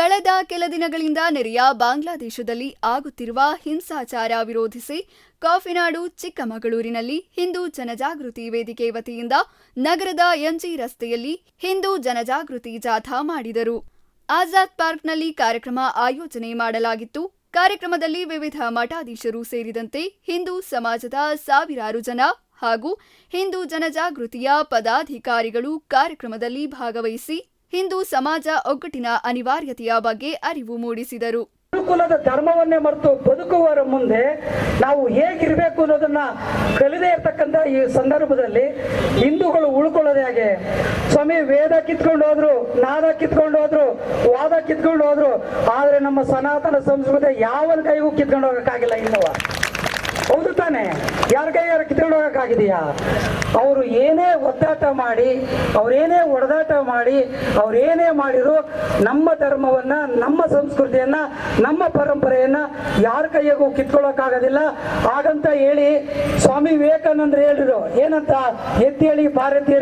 ಕಳೆದ ಕೆಲ ದಿನಗಳಿಂದ ನೆರೆಯ ಬಾಂಗ್ಲಾದೇಶದಲ್ಲಿ ಆಗುತ್ತಿರುವ ಹಿಂಸಾಚಾರ ವಿರೋಧಿಸಿ ಕಾಫಿನಾಡು ಚಿಕ್ಕಮಗಳೂರಿನಲ್ಲಿ ಹಿಂದೂ ಜನಜಾಗೃತಿ ವೇದಿಕೆ ವತಿಯಿಂದ ನಗರದ ಎಂಜಿ ರಸ್ತೆಯಲ್ಲಿ ಹಿಂದೂ ಜನಜಾಗೃತಿ ಜಾಥಾ ಮಾಡಿದರು. ಆಜಾದ್ ಪಾರ್ಕ್ನಲ್ಲಿ ಕಾರ್ಯಕ್ರಮ ಆಯೋಜನೆ ಮಾಡಲಾಗಿತ್ತು. ಕಾರ್ಯಕ್ರಮದಲ್ಲಿ ವಿವಿಧ ಮಠಾಧೀಶರು ಸೇರಿದಂತೆ ಹಿಂದೂ ಸಮಾಜದ ಸಾವಿರಾರು ಜನ ಹಾಗೂ ಹಿಂದೂ ಜನಜಾಗೃತಿಯ ಪದಾಧಿಕಾರಿಗಳು ಕಾರ್ಯಕ್ರಮದಲ್ಲಿ ಭಾಗವಹಿಸಿ ಹಿಂದೂ ಸಮಾಜ ಒಗ್ಗಟ್ಟಿನ ಅನಿವಾರ್ಯತೆಯ ಬಗ್ಗೆ ಅರಿವು ಮೂಡಿಸಿದರು. ಗುರುಕುಲದ ಧರ್ಮವನ್ನೇ ಮರೆತು ಬದುಕುವವರ ಮುಂದೆ ನಾವು ಹೇಗಿರಬೇಕು ಅನ್ನೋದನ್ನ ಕಲಿದೇ ಇರತಕ್ಕಂತ ಈ ಸಂದರ್ಭದಲ್ಲಿ ಹಿಂದೂಗಳು ಉಳ್ಕೊಳ್ಳೋದೇ ಹಾಗೆ. ಸ್ವಾಮಿ, ವೇದ ಕಿತ್ಕೊಂಡು ಹೋದ್ರು, ನಾದ ಕಿತ್ಕೊಂಡು ಹೋದ್ರು, ವಾದ ಕಿತ್ಕೊಂಡು ಹೋದ್ರು, ಆದ್ರೆ ನಮ್ಮ ಸನಾತನ ಸಂಸ್ಕೃತಿ ಯಾವ ಕೈಗೂ ಕಿತ್ಕೊಂಡು ಹೋಗಕ್ಕಾಗಿಲ್ಲ ಇನ್ನುವ. ಹೌದು ತಾನೆ. ಯಾರ ಕೈಯಾರ ಕಿತ್ಕೊಂಡು ಹೋಗಕ್ಕಾಗಿದೆಯಾ ಅವರು ಏನೇ ಒದ್ದಾಟ ಮಾಡಿ ಅವ್ರೇನೇ ಒಡೆದಾಟ ಮಾಡಿ ಅವರೇನೇ ಮಾಡಿದ್ರು ನಮ್ಮ ಧರ್ಮವನ್ನ, ನಮ್ಮ ಸಂಸ್ಕೃತಿಯನ್ನ, ನಮ್ಮ ಪರಂಪರೆಯನ್ನ ಯಾರ ಕೈಯಾಗೂ ಕಿತ್ಕೊಳ್ಳೋಕ್ಕಾಗೋದಿಲ್ಲ. ಹಾಗಂತ ಹೇಳಿ ಸ್ವಾಮಿ ವಿವೇಕಾನಂದರು ಹೇಳಿದ್ರು, ಏನಂತ? ಎದ್ದೇಳಿ ಭಾರತೀಯ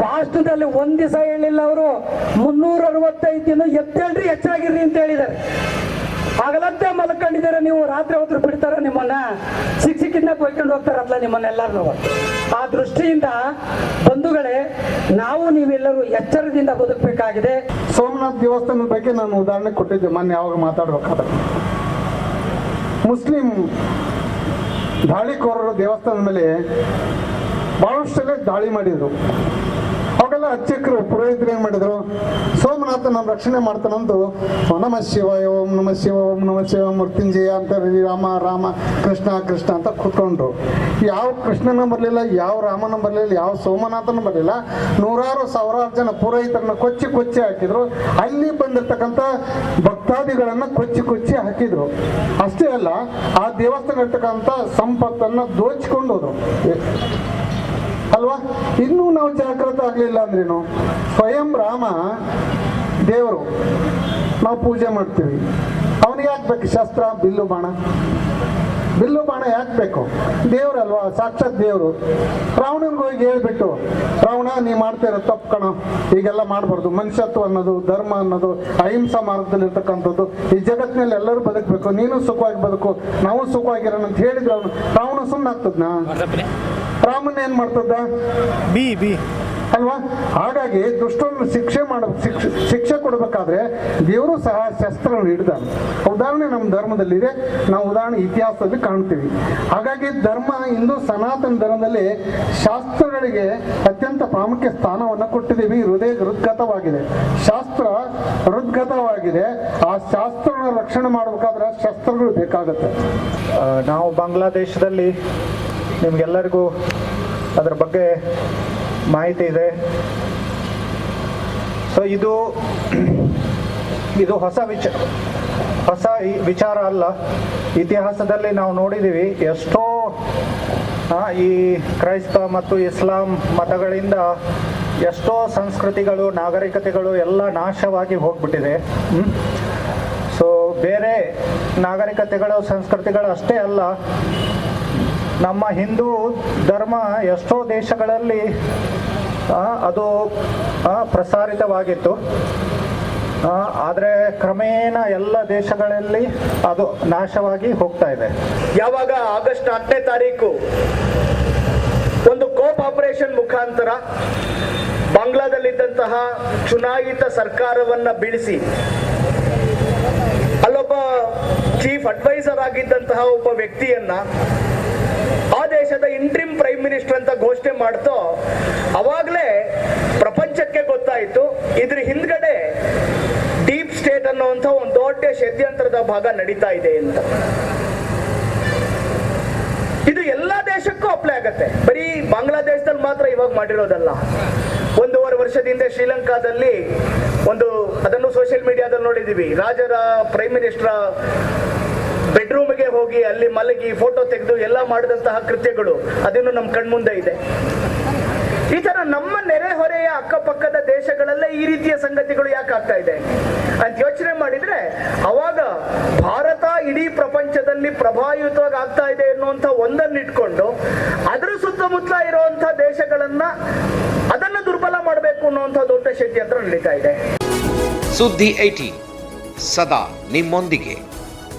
ಭಾಷಣದಲ್ಲಿ ಒಂದ್ ದಿವಸ ಹೇಳಿಲ್ಲ ಅವರು. ಮುನ್ನೂರ ಅರವತ್ತೈದು ದಿನ ಎದ್ದೇಳ್ರಿ, ಹೆಚ್ಚಾಗಿರ್ರಿ ಅಂತ ಹೇಳಿದ್ದಾರೆ. ಆಗಲಂತೆ ಮಲ್ಕೊಂಡಿದ್ದೀರ ನೀವು? ರಾತ್ರಿ ಹೊತ್ತು ಬಿಡ್ತಾರ ನಿಮ್ಮನ್ನ? ಸಿಕ್ ಸಿಕ್ಕಿಂದ ಕೊಯ್ಕೊಂಡು ಹೋಗ್ತಾರಲ್ಲ ನಿಮ್ಮನ್ನೆಲ್ಲರೂ ಆ ದೃಷ್ಟಿಯಿಂದ ಬಂಧುಗಳೇ, ನಾವು ನೀವೆಲ್ಲರೂ ಎಚ್ಚರದಿಂದ ಬದುಕಬೇಕಾಗಿದೆ. ಸೋಮನಾಥ್ ದೇವಸ್ಥಾನದ ಬಗ್ಗೆ ನಾನು ಉದಾಹರಣೆ ಕೊಟ್ಟಿದ್ದೆ. ಮೊನ್ನೆ ಯಾವಾಗ ಮಾತಾಡ್ಬೇಕಾದ್ರೆ. ಮುಸ್ಲಿಂ ದಾಳಿಕೋರರು ದೇವಸ್ಥಾನದ ಮೇಲೆ ಬಹಳಷ್ಟಲ್ಲೇ ದಾಳಿ ಮಾಡಿದ್ರು. ಅವಾಗೆಲ್ಲ ಅರ್ಚಕರು ಪುರೋಹಿತರು ಏನ್ ಮಾಡಿದ್ರು? ಸೋಮನಾಥ ನಮ್ಮ ರಕ್ಷಣೆ ಮಾಡ್ತಾನಂದು ನಮ ಶಿವ ಓಂ ನಮ ಶಿವ, ಓಂ ನಮ ಶಿವ, ಮೃತ್ಯುಂಜಯ ಅಂತ ರಾಮ ರಾಮ, ಕೃಷ್ಣ ಕೃಷ್ಣ ಅಂತ ಕೂತ್ಕೊಂಡ್ರು. ಯಾವ ಕೃಷ್ಣನ ಬರಲಿಲ್ಲ, ಯಾವ ರಾಮನ ಬರಲಿಲ್ಲ, ಯಾವ ಸೋಮನಾಥನ ಬರಲಿಲ್ಲ. ನೂರಾರು ಸಾವಿರಾರು ಜನ ಪುರೋಹಿತರನ್ನ ಕೊಚ್ಚಿ ಕೊಚ್ಚಿ ಹಾಕಿದ್ರು. ಅಲ್ಲಿ ಬಂದಿರ್ತಕ್ಕಂಥ ಭಕ್ತಾದಿಗಳನ್ನ ಕೊಚ್ಚಿ ಕೊಚ್ಚಿ ಹಾಕಿದ್ರು. ಅಷ್ಟೇ ಅಲ್ಲ, ಆ ದೇವಸ್ಥಾನ ಇರ್ತಕ್ಕಂಥ ಸಂಪತ್ತನ್ನ ದೋಚಿಕೊಂಡು ಹೋದ್ರು. ಅಲ್ವಾ? ಇನ್ನೂ ನಾವು ಜಾಗೃತ ಆಗ್ಲಿಲ್ಲ ಅಂದ್ರೇನು? ಸ್ವಯಂ ರಾಮ ದೇವರು, ನಾವು ಪೂಜೆ ಮಾಡ್ತೀವಿ. ಅವನಿಗೆ ಯಾಕೆ ಬೇಕು? ಶಸ್ತ್ರ, ಬಿಲ್ಲು, ಬಾಣ. ಬಿಲ್ಲು, ಬಾಣ ಯಾಕೆ ಬೇಕು? ದೇವ್ರಲ್ವಾ? ಸಾಕ್ಷಾತ್ ದೇವರು. ರಾವಣನ್ಗೆ ಹೋಗಿ ಹೇಳ್ಬಿಟ್ಟು, ರಾವಣ, ನೀ ಮಾಡ್ತಾ ಇರೋ ತಪ್ಪು ಕಣ. ಈಗೆಲ್ಲ ಮಾಡಬಾರ್ದು. ಮನುಷ್ಯತ್ವ ಅನ್ನೋದು, ಧರ್ಮ ಅನ್ನೋದು, ಅಹಿಂಸಾ ಮಾರ್ಗದಲ್ಲಿ ಇರ್ತಕ್ಕಂಥದ್ದು ಈ ಜಗತ್ತಿನಲ್ಲಿ ಎಲ್ಲರೂ ಬದುಕಬೇಕು. ನೀನು ಸುಖವಾಗಿ ಬದುಕು. ನಾವು ಸುಖವಾಗಿರೋಣ ಅಂತ ಹೇಳಿದ್ರು ಅವನು. ರಾವಣ ಸುಮ್ಮನೆ ಆಗ್ತದ್ನಾ ರಾಮನ್ ಏನ್ ಮಾಡ್ತದ? ಬಿ ಬಿ. ಅಲ್ವಾ? ಹಾಗಾಗಿ ದುಷ್ಟರನ್ನು ಶಿಕ್ಷೆ ಮಾಡ ಶಿಕ್ಷೆ ಶಿಕ್ಷೆ ಕೊಡಬೇಕಾದ್ರೆ ದೇವರು ಸಹ ಶಸ್ತ್ರವನ್ನು ಹಿಡಿದ ಉದಾಹರಣೆ ನಮ್ಮ ಧರ್ಮದಲ್ಲಿದೆ ನಾವು ಉದಾಹರಣೆ ಇತಿಹಾಸದಲ್ಲಿ ಕಾಣ್ತೀವಿ. ಹಾಗಾಗಿ ಧರ್ಮ ಇಂದು ಸನಾತನ ಧರ್ಮದಲ್ಲಿ ಶಾಸ್ತ್ರಗಳಿಗೆ ಅತ್ಯಂತ ಪ್ರಾಮುಖ್ಯ ಸ್ಥಾನವನ್ನು ಕೊಟ್ಟಿದ್ದೀವಿ. ಹೃದಯ ಹೃದ್ಗತವಾಗಿದೆ ಶಾಸ್ತ್ರ ಹೃದ್ಗತವಾಗಿದೆ ಆ ಶಾಸ್ತ್ರನ ರಕ್ಷಣೆ ಮಾಡಬೇಕಾದ್ರೆ ಶಸ್ತ್ರಗಳು ಬೇಕಾಗುತ್ತೆ. ನಾವು ಬಾಂಗ್ಲಾದೇಶದಲ್ಲಿ ನಿಮಗೆಲ್ಲರಿಗೂ ಅದರ ಬಗ್ಗೆ ಮಾಹಿತಿ ಇದೆ. ಸೊ ಇದು ಇದು ಹೊಸ ವಿಚ, ಹೊಸ ವಿಚಾರ ಅಲ್ಲ. ಇತಿಹಾಸದಲ್ಲಿ ನಾವು ನೋಡಿದ್ದೀವಿ ಎಷ್ಟೋ ಈ ಕ್ರೈಸ್ತ ಮತ್ತು ಇಸ್ಲಾಂ ಮತಗಳಿಂದ ಎಷ್ಟೋ ಸಂಸ್ಕೃತಿಗಳು, ನಾಗರಿಕತೆಗಳು ಎಲ್ಲ ನಾಶವಾಗಿ ಹೋಗ್ಬಿಟ್ಟಿದೆ? ಸೊ ಬೇರೆ ನಾಗರಿಕತೆಗಳು, ಸಂಸ್ಕೃತಿಗಳು ಅಷ್ಟೇ ಅಲ್ಲ. ನಮ್ಮ ಹಿಂದೂ ಧರ್ಮ ಎಷ್ಟೋ ದೇಶಗಳಲ್ಲಿ ಅದು ಪ್ರಸಾರಿತವಾಗಿತ್ತು. ಆದರೆ ಕ್ರಮೇಣ ಎಲ್ಲ ದೇಶಗಳಲ್ಲಿ ಅದು ನಾಶವಾಗಿ ಹೋಗ್ತಾ ಇದೆ. ಯಾವಾಗ ಆಗಸ್ಟ್ ಹತ್ತನೇ ತಾರೀಕು ಒಂದು ಕೋಪ್ ಆಪರೇಷನ್ ಮುಖಾಂತರ ಬಾಂಗ್ಲಾದಲ್ಲಿದ್ದಂತಹ ಚುನಾಯಿತ ಸರ್ಕಾರವನ್ನ ಬೀಳಿಸಿ, ಅಲ್ಲೊಬ್ಬ ಚೀಫ್ ಅಡ್ವೈಸರ್ ಆಗಿದ್ದಂತಹ ಒಬ್ಬ ವ್ಯಕ್ತಿಯನ್ನ ಆ ದೇಶದ ಇಂಟ್ರಿಮ್ ಪ್ರೈಮ್ ಮಿನಿಸ್ಟರ್ ಅಂತ ಘೋಷಣೆ ಮಾಡ್ತೋ ಅವಾಗಲೇ ಗೊತ್ತಾಯಿತು ಇದ್ರ ಹಿಂದ್ಗಡೆ ಡೀಪ್ ಸ್ಟೇಟ್ ಅನ್ನುವಂತ ಒಂದು ದೊಡ್ಡ ಷಡ್ಯಂತ್ರದ ಭಾಗ ನಡೀತಾ ಇದೆ ಅಂತ. ಇದು ಎಲ್ಲಾ ದೇಶಕ್ಕೂ ಅಪ್ಲೈ ಆಗತ್ತೆ. ಬರೀ ಬಾಂಗ್ಲಾದೇಶದಲ್ಲಿ ಮಾತ್ರ ಇವಾಗ ಮಾಡಿರೋದಲ್ಲ. ಒಂದೂವರೆ ವರ್ಷದಿಂದ ಶ್ರೀಲಂಕಾದಲ್ಲಿ ಒಂದು, ಅದನ್ನು ಸೋಷಿಯಲ್ ಮೀಡಿಯಾದಲ್ಲಿ ನೋಡಿದೀವಿ. ರಾಜರ ಪ್ರೈಮ್ ಮಿನಿಸ್ಟರ್ ಬೆಡ್ರೂಮ್ಗೆ ಹೋಗಿ ಅಲ್ಲಿ ಮಲಗಿ ಫೋಟೋ ತೆಗೆದು ಎಲ್ಲ ಮಾಡಿದಂತಹ ಕೃತ್ಯಗಳು. ಅದನ್ನು ನಮ್ಮ ಕಣ್ಮುಂದೆ ಇದೆ. ಈ ತರ ನಮ್ಮ ನೆರೆಹೊರೆಯ ಅಕ್ಕಪಕ್ಕದ ದೇಶಗಳಲ್ಲೇ ಈ ರೀತಿಯ ಸಂಗತಿಗಳು ಯಾಕೆ ಆಗ್ತಾ ಇದೆ? ಅಂತ ಯೋಚನೆ ಮಾಡಿದ್ರೆ, ಅವಾಗ ಭಾರತ ಇಡೀ ಪ್ರಪಂಚದಲ್ಲಿ ಪ್ರಭಾವಿತವಾಗಿ ಆಗ್ತಾ ಇದೆ ಎನ್ನುವಂತ ಒಂದನ್ನು ಇಟ್ಕೊಂಡು, ಅದರ ಸುತ್ತಮುತ್ತಲ ಇರುವಂತಹ ದೇಶಗಳನ್ನ ಅದನ್ನ ದುರ್ಬಲ ಮಾಡಬೇಕು ಅನ್ನುವಂಥ ದೊಡ್ಡ ಷಡ್ಯಂತ್ರ ನಡೀತಾ ಇದೆ. ಸುದ್ದಿ ಏಟಿ ಸದಾ ನಿಮ್ಮೊಂದಿಗೆ.